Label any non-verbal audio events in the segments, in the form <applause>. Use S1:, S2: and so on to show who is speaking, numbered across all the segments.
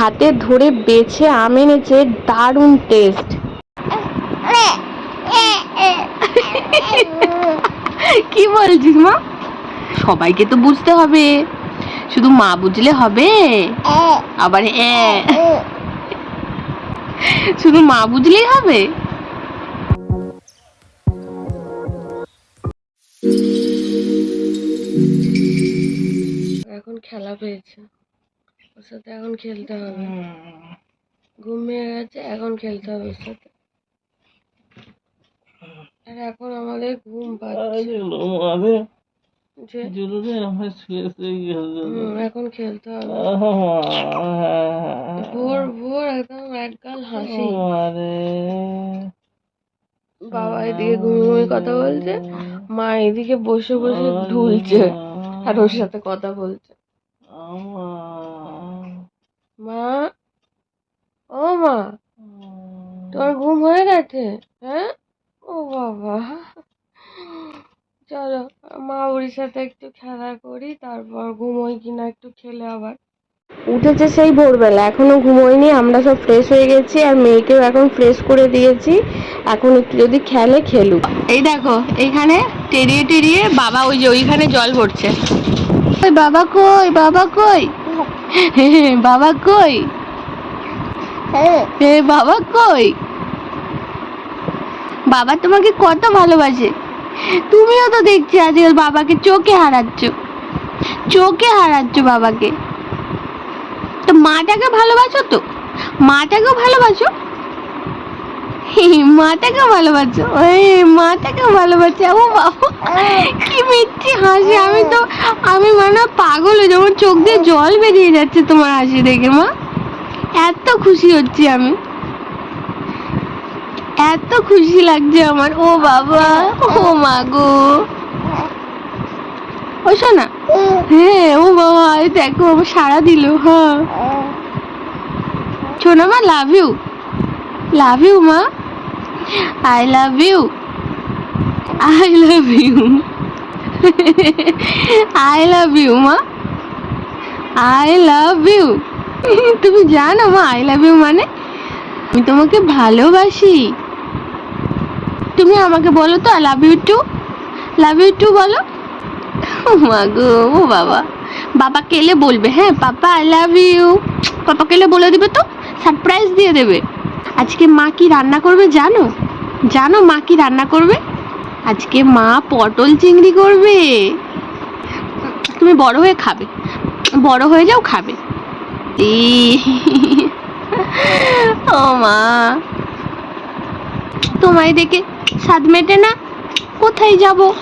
S1: হাতে ধরে বেছে আম এনেছে দারুণ টেস্ট কি বলছিস মা? সবাইকে তো বুঝতে হবে। শুধু মা বুঝলে হবে। আবার শুধু মা বুঝলেই হবে। এখন খেলা পেয়েছে ওর সাথে এখন খেলতে হবে। ঘুমিয়ে গেছে এখন খেলতে হবে ওর সাথে। আর এখন আমাদের ঘুম পাচ্ছে। এখন খেলতে হবে। ভোর ভোর একদম একগাল হাসি। বাবা এদিকে ঘুমিয়ে কথা বলছে মা এদিকে বসে বসে ঢুলছে আর ওর সাথে কথা বলছে। মা ও মা তোমার ঘুম হয়ে গেছে? হ্যাঁ? ও বাবা। চলো মা ওর সাথে একটু খেলা করি তারপর ঘুমোই কিনা একটু খেলে আবার। উঠেছে সেই ভোরবেলা এখনও ঘুমোয়নি আমরা সব ফ্রেশ হয়ে গেছি আর মেয়েকেও এখন ফ্রেশ করে দিয়েছি। এখন একটু যদি খেলে খেলুক। এই দেখো এইখানে টেরিয়ে টেরিয়ে বাবা ওই যে ওইখানে জল ভরছে। ওই বাবা কই? বাবা কই? <laughs> বাবা কই? এ বাবা কই? বাবা তোমাকে কত ভালোবাসে। তুমিও তো দেখছি আজকাল বাবাকে চোখে হারাচ্ছ। চোখে হারাচ্ছ বাবাকে। তো মাটাকে ভালোবাসো তো? মাটাকেও ভালোবাসো? হে, মাটাকেও ভালোবাসো? ওই মাটাকেও ভালোবাসে। ও বাবা কি হাসি, আমি তো, আমি মানে পাগল হয়ে যেমন চোখ দিয়ে জল বেরিয়ে যাচ্ছে তোমার হাসি দেখে, মা। এত খুশি হচ্ছি আমি। এত খুশি লাগছে আমার, ও বাবা, ও মা গো। ও শোনা হ্যাঁ ও বাবা দেখো আমার সারা দিল হ্যাঁ। শোনা মা লাভ ইউ লাভ ইউ মা। I love you I love you I love you মা আই লাভ ইউ তুমি জানো, মা আই লাভ ইউ মানে আমি তোমাকে ভালোবাসি। তুমি আমাকে বলো তো I love you too love you too বলো? মা গো, ও বাবা। বাবা কেলে বলবে হ্যাঁ papa I love you papa কেলে বলে দেবে তো? সারপ্রাইজ দিয়ে দেবে। আজকে মা কি রান্না করবে জানো? জানো মা কি রান্না করবে? আজকে মা পটল চিংড়ি করবে। তুমি বড় হয়ে খাবে। বড় হয়ে যাও, খাবে। ও মা। তোমায় দেখে স্বাদ মেটে না? কোথায় যাব?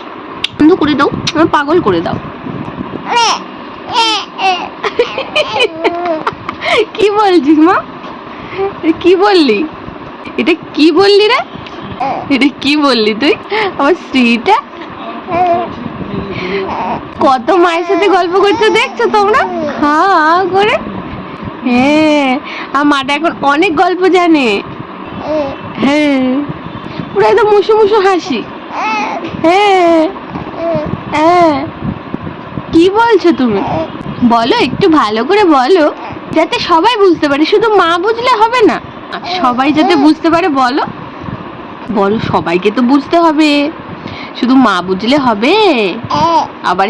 S1: বন্ধ করে দাও, আমার পাগল করে দাও। কি বলছিস মা? কি বললি? এটা কি বললি রে? এটা কি বললি তুই? আমার স্ত্রীটা? কত মায়ের সাথে গল্প করছ দেখছ তোমরা? হ্যাঁ করে? হ্যাঁ আর মাটা এখন অনেক গল্প জানে। হ্যাঁ পুরো একদম মুসু মুসু হাসি। হ্যাঁ হ্যাঁ। কি বলছো তুমি? বলো, একটু ভালো করে বলো, যাতে সবাই বুঝতে পারে। শুধু মা বুঝলে হবে না সবাই যাতে বুঝতে পারে, বলো। বলো, সবাইকে তো বুঝতে হবে। শুধু মা বুঝলে হবে? আবার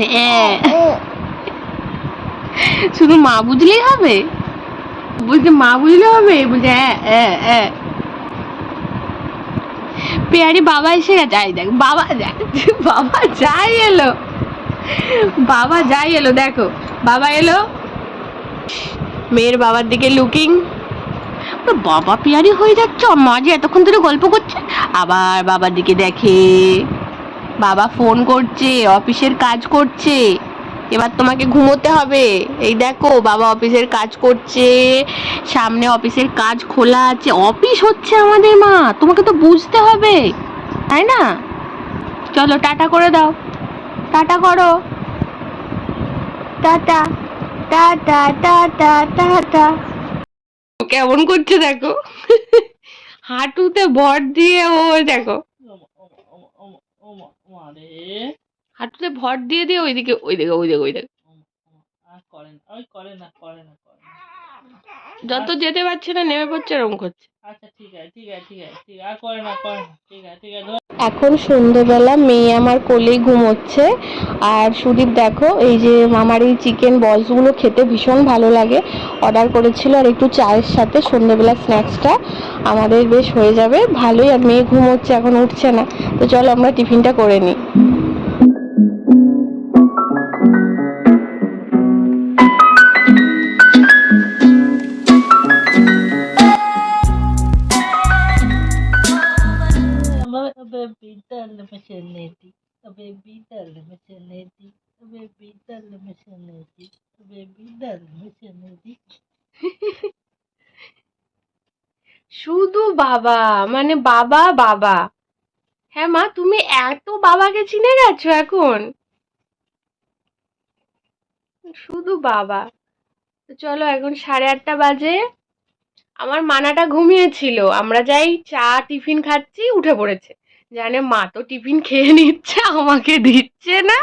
S1: শুধু মা বুঝলেই হবে? বলছে, মা বুঝলে হবে? বলছে পেয়ারি বাবা এসে গেছে। আই দেখ, বাবা বাবা যাই এলো। বাবা যাই এলো, দেখো, বাবা এলো। মেয়ের বাবার দিকে লুকিং বাবা পিয়ারি হয়ে যাচ্ছে মা যে এতক্ষণ ধরে গল্প করছে, আবার বাবার দিকে দেখে। বাবা ফোন করছে, অফিসের কাজ করছে। এবার তোমাকে ঘুমোতে হবে। এই দেখো, বাবা অফিসের কাজ করছে। সামনে অফিসের কাজ খোলা আছে। অফিস হচ্ছে আমাদের মা, তোমাকে তো বুঝতে হবে, তাই না? চলো টাটা করে দাও। টাটা করো। টাটা টাটা টাটা টাটা। কেমন করছে, দেখো। হাঁটুতে ভর দিয়ে ও, দেখো। হাঁটুতে ভর দিয়ে দিয়ে ওইদিকে ওই দিকে ওই দিকে ওই দিকে
S2: আর করে না ওই করে না করে না করে না
S1: যত যেতে পারছে না, নেমে পড়ছে, এরকম করছে।
S2: আচ্ছা ঠিক আছে ঠিক আছে ঠিক আছে ঠিক আর করে না করে না, ঠিক আছে ঠিক আছে
S1: এখন সন্ধ্যেবেলা মেয়ে আমার কোলেই ঘুমোচ্ছে। আর সুদীপ দেখো, এই যে আমার এই চিকেন বলসগুলো খেতে ভীষণ ভালো লাগে। অর্ডার করেছিল আর একটু চায়ের সাথে সন্ধ্যেবেলা স্ন্যাক্সটা আমাদের বেশ হয়ে যাবে। ভালোই আর মেয়ে ঘুমোচ্ছে, এখন উঠছে না। তো চলো আমরা টিফিনটা করে নিই।
S2: Dale mechaneti. Baby, dale mechaneti. Baby, dale mechaneti. Baby, dale mechaneti.
S1: শুধু বাবা মানে বাবা বাবা হ্যাঁ মা তুমি এত বাবাকে চিনে গেছো এখন শুধু বাবা তো চলো এখন সাড়ে আটটা বাজে আমার মানাটা ঘুমিয়েছিল আমরা যাই চা টিফিন খাচ্ছি উঠে পড়েছে জানে মা তো টিফিন খেয়ে নিচ্ছে আমাকে দিচ্ছে না।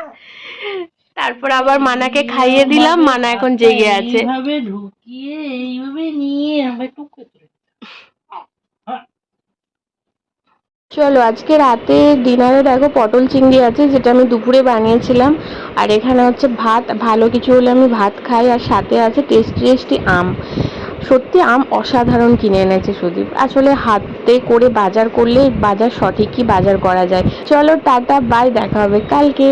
S1: তারপর আবার মানাকে খাইয়ে দিলাম মানা এখন জেগে আছে।
S2: এইভাবে ঢুকিয়ে এইভাবে নিয়ে আমরা
S1: চলো আজকে রাতে ডিনারে দেখো পটল চিংড়ি আছে যেটা আমি দুপুরে বানিয়েছিলাম। আর এখানে হচ্ছে ভাত ভালো কিছু হলে আমি ভাত খাই আর সাথে আছে টেস্টি টেস্টি আম। সত্যি আম অসাধারণ কিনে এনেছে সুদীপ। আসলে হাতে করে বাজার করলে বাজার সঠিকই বাজার করা যায়। চলো টাটা, বাই, দেখা হবে কালকে।